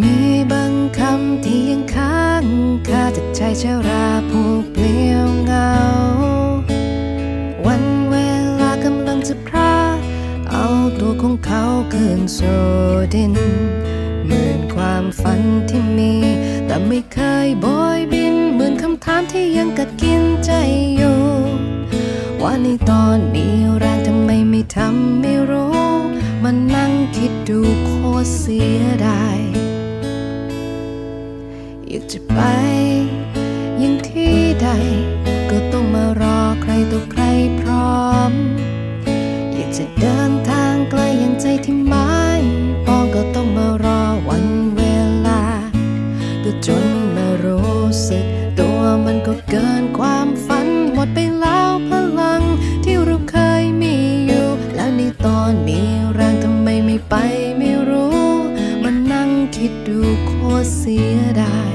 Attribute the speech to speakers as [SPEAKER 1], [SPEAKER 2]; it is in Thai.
[SPEAKER 1] มีบางคำที่ยังค้างคาจากใจเชาราผู้เปลี่ยวเงา วันเวลากำลังจะพราเอาตัวของเขาคืนสู่ดินเหมือนความฝันที่มี แต่ไม่เคยโบยบิน เหมือนคำถามที่ยังกัดกินใจอยู่ ว่าในตอนมีแรงทำไมไม่ทำไม่รู้ มันนั่งคิดดูโคตรเสียดาย อยากจะไปยังที่ใด ก็ต้องมารอใครต่อใครพร้อม อยากจะเดินทางไกลอย่างใจที่หมายปองก็ต้องมารอวันเวลา ก็จนมารู้สึก ตัวมันก็เกินความฝันหมดไปแล้วพลังที่เราเคยมีอยู่ แล้วในตอนมีแรงทำไมไม่ไป คิดดูโคตรเสียดาย